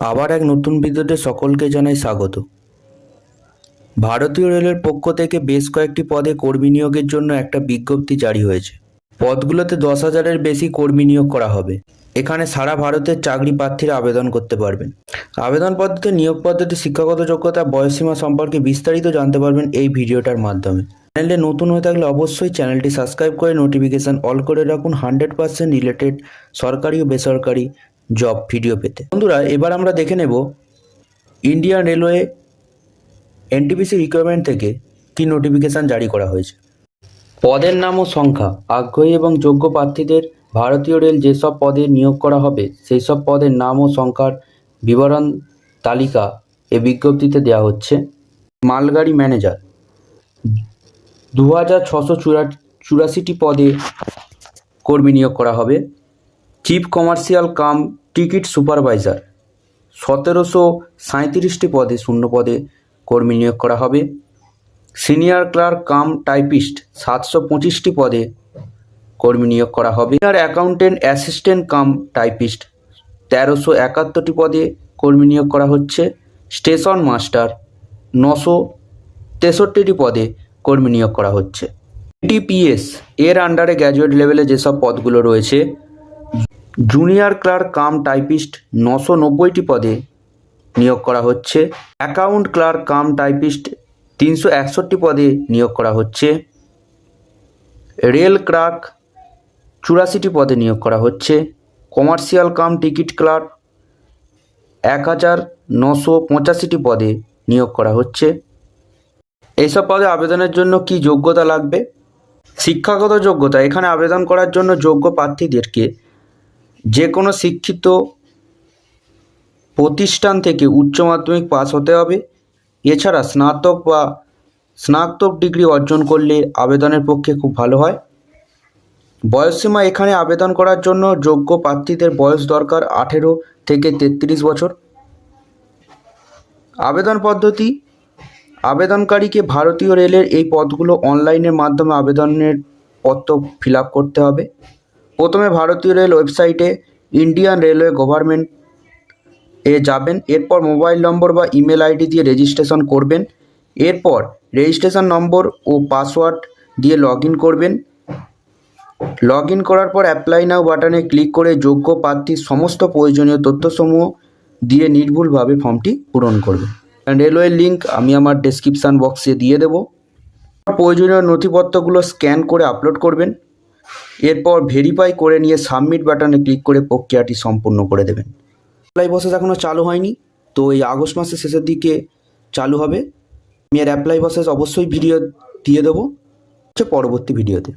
আবার এক নতুন ভিডিওতে সকলকে জানাই স্বাগত। ভারতীয় রেলের পক্ষ থেকে বেশ কয়েকটি পদে কর্মী নিয়োগের জন্য একটা বিজ্ঞপ্তি জারি হয়েছে। পদগুলোতে দশ হাজারের বেশি কর্মী নিয়োগ করা হবে। এখানে সারা ভারতের চাকরি প্রার্থীরা আবেদন করতে পারবেন। আবেদন পদ্ধতি, নিয়োগ পদ্ধতি, শিক্ষাগত যোগ্যতা বয়সসীমা সম্পর্কে বিস্তারিত জানতে পারবেন এই ভিডিওটার মাধ্যমে। চ্যানেলে নতুন হয়ে থাকলে অবশ্যই চ্যানেলটি সাবস্ক্রাইব করে নোটিফিকেশান অল করে রাখুন। হান্ড্রেড পার্সেন্ট রিলেটেড সরকারি ও বেসরকারি জব ভিডিও পেতে। বন্ধুরা, এবার আমরা দেখে নেব ইন্ডিয়ান রেলওয়ে এনটিপিসি রিকোয়ারমেন্ট থেকে কি নোটিফিকেশান জারি করা হয়েছে। পদের নাম ও সংখ্যা, আগ্রহী এবং যোগ্য প্রার্থীদের ভারতীয় রেল যেসব পদে নিয়োগ করা হবে সেই সব পদের নাম ও সংখ্যার বিবরণ তালিকা এ বিজ্ঞপ্তিতে দেওয়া হচ্ছে। মালগাড়ি ম্যানেজার দু হাজার ছশো চুরা, চুরাশিটি পদে কর্মী নিয়োগ করা হবে। Chief commercial cum ticket supervisor. সতেরোশো সাঁত্রিশটি পদে, শূন্য পদে কর্মী নিয়োগ করা হবে। সিনিয়র ক্লার্ক কাম টাইপিস্ট, সাতশো পঁচিশটি পদে কর্মী নিয়োগ করা হবে। Senior accountant assistant cum typist, তেরোশো একাত্তরটি পদে কর্মী নিয়োগ করা হচ্ছে। স্টেশন মাস্টার, নশো তেষট্টিটি পদে কর্মী নিয়োগ করা হচ্ছে। টিপিএস এর আন্ডারে গ্র্যাজুয়েট লেভেলে যেসব পদগুলো রয়েছে জুনিয়র ক্লার্ক কাম টাইপিস্ট নশো নব্বইটি পদে নিয়োগ করা হচ্ছে। অ্যাকাউন্ট ক্লার্ক কাম টাইপিস্ট তিনশো একষট্টি পদে নিয়োগ করা হচ্ছে। রেল ক্লার্ক চুরাশিটি পদে নিয়োগ করা হচ্ছে। কমার্শিয়াল কাম টিকিট ক্লার্ক এক হাজার নশো পঁচাশিটি পদে নিয়োগ করা হচ্ছে। এইসব পদে আবেদনের জন্য কি যোগ্যতা লাগবে? শিক্ষাগত যোগ্যতা। এখানে আবেদন করার জন্য যোগ্য প্রার্থীদেরকে যে কোনো শিক্ষিত প্রতিষ্ঠান থেকে উচ্চ মাধ্যমিক পাস হতে হবে। এছাড়া স্নাতক বা স্নাতক ডিগ্রি অর্জন করলে আবেদনের পক্ষে খুব ভালো হয়। বয়সসীমা এখানে আবেদন করার জন্য যোগ্য প্রার্থীদের বয়স দরকার আঠেরো থেকে তেত্রিশ বছর। আবেদন পদ্ধতি, আবেদনকারীকে ভারতীয় রেলের এই পদগুলো অনলাইনের মাধ্যমে আবেদনের পত্র ফিল করতে হবে। প্রথমে ভারতীয় রেল ওয়েবসাইটে ইন্ডিয়ান রেলওয়ে গভর্নমেন্ট এ যাবেন, এরপর মোবাইল নম্বর বা ইমেল আইডি দিয়ে রেজিস্ট্রেশন করবেন, এরপর রেজিস্ট্রেশন নম্বর ও পাসওয়ার্ড দিয়ে লগ করবেন। লগ করার পর অ্যাপ্লাই নাও বাটনে ক্লিক করে যোগ্য প্রার্থীর সমস্ত প্রয়োজনীয় তথ্যসমূহ দিয়ে নির্ভুলভাবে ফর্মটি পূরণ করবে রেলওয়ের লিঙ্ক আমি আমার ডেসক্রিপশান বক্সে দিয়ে দেবো। প্রয়োজনীয় নথিপত্রগুলো স্ক্যান করে আপলোড করবেন। এরপর ভেরিফাই করে নিয়ে সাবমিট বাটনে ক্লিক করে প্রক্রিয়াটি সম্পূর্ণ করে দেবেন। অ্যাপ্লাই বসেস এখনও চালু হয়নি, তো এই আগস্ট মাসের শেষের দিকে চালু হবে। আমি এর অ্যাপ্লাই বসেস অবশ্যই ভিডিও দিয়ে দেবো। হচ্ছে পরবর্তী ভিডিওতে